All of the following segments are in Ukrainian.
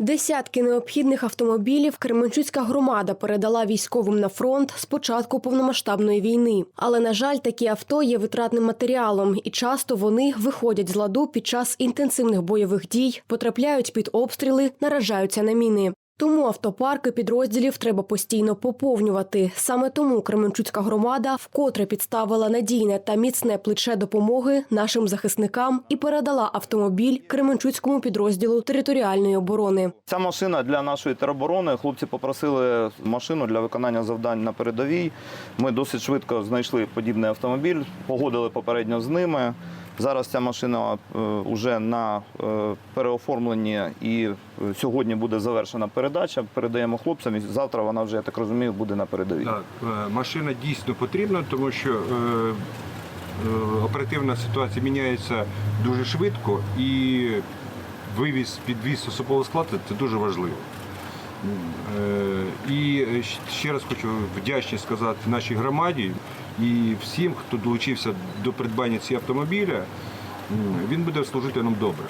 Десятки необхідних автомобілів Кременчуцька громада передала військовим на фронт з початку повномасштабної війни. Але на жаль, такі авто є витратним матеріалом, і часто вони виходять з ладу під час інтенсивних бойових дій, потрапляють під обстріли, наражаються на міни. Тому автопарки підрозділів треба постійно поповнювати. Саме тому Кременчуцька громада вкотре підставила надійне та міцне плече допомоги нашим захисникам і передала автомобіль Кременчуцькому підрозділу територіальної оборони. Ця машина для нашої тероборони. Хлопці попросили машину для виконання завдань на передовій. Ми досить швидко знайшли подібний автомобіль, погодили попередньо з ними. Зараз ця машина вже на е, переоформленні і е, сьогодні буде завершена передача. Передаємо хлопцям. і Завтра вона вже, я так розумію, буде на передовій. Так, е, машина дійсно потрібна, тому що е, е, оперативна ситуація міняється дуже швидко і вивіз, підвіз особового складу це дуже важливо. Е, І ще раз хочу вдячність сказати нашій громаді і всім, хто долучився до придбання цього автомобіля. Він буде служити нам добре.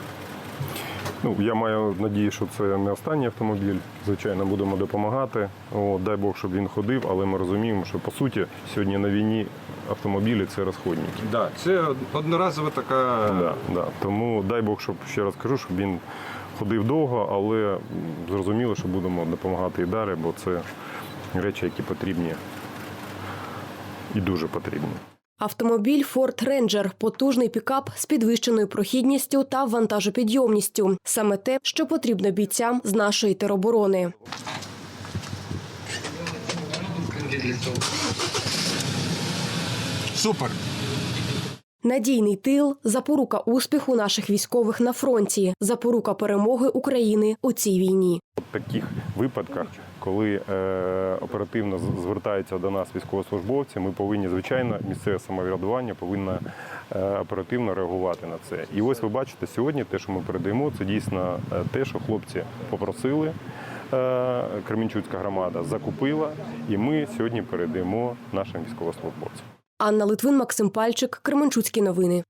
Ну, я маю надію, що це не останній автомобіль. Звичайно, будемо допомагати. О, дай Бог, щоб він ходив, але ми розуміємо, що по суті сьогодні на війні автомобілі це розходники. Да, це одноразова така Да, да. Тому дай Бог, щоб ще раз кажу, щоб він ходив довго, але зрозуміло, що будемо допомагати і далі, бо це речі, які потрібні і дуже потрібні. Автомобіль Ford Ranger – потужний пікап з підвищеною прохідністю та вантажопідйомністю. Саме те, що потрібно бійцям з нашої тероборони. супер. Надійний тил – запорука успіху наших військових на фронті, запорука перемоги України у цій війні. В таких випадках, коли е, оперативно звертаються до нас військовослужбовці, ми повинні, звичайно, місцеве самоврядування повинно е, оперативно реагувати на це. І ось ви бачите, сьогодні те, що ми передаємо, це дійсно е, те, що хлопці попросили. е, громада закупила, і ми сьогодні передаємо нашим військовослужбовцям. Анна Литвин, Максим Пальчик, Кременчуцькі новини.